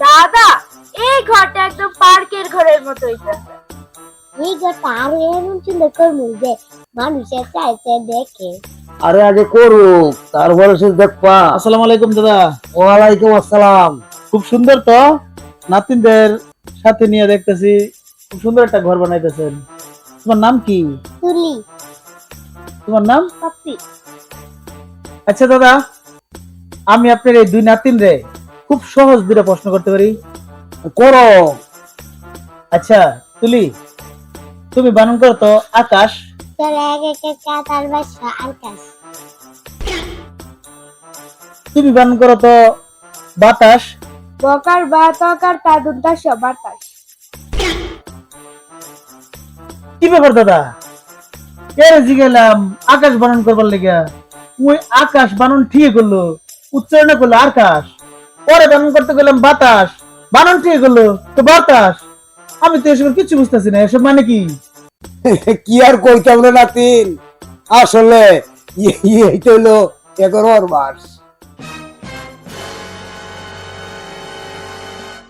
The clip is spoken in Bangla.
দাদা এই ঘরটা একদম পার্কের ঘরের মতো এই ঘরটা আরও এমন সুন্দর করব যে মানুষের চাইছে দেখে। আরে আগে তারপরে সে দেখবা। আসসালামু আলাইকুম দাদা। ওয়ালাইকুম আসসালাম। খুব সুন্দর তো? নাতিনদের সাথে নিয়ে দেখতেছি খুব সুন্দর একটা ঘর বানাইতেছেন। তোমার নাম কি? তুলি। তোমার নাম? পাপি আচ্ছা দাদা আমি আপনার এই দুই নাতিন রে খুব সহজ দুটো প্রশ্ন করতে পারি। করো। আচ্ছা তুলি। তুমি বানান করো তো আকাশ। তুমি বানান করো তো বাতাস। বকার বাতাকার তাদুনটা সব বাতাস। কি ব্যাপার দাদা? এর জিগেলাম আকাশ বানান করবার লেগে? ওই আকাশ বানান ঠিক করল উচ্চারণ করল আকাশ। পরে বানান করতে গেলাম বাতাস। বানান ঠিক হলো তো বাতাস। আমি তো এসব কিছু বুঝতেছি না, এসব মানে কি? কি আর কইতাম রে নাতিন? আসলে এইটা হলো এগারোর মাস।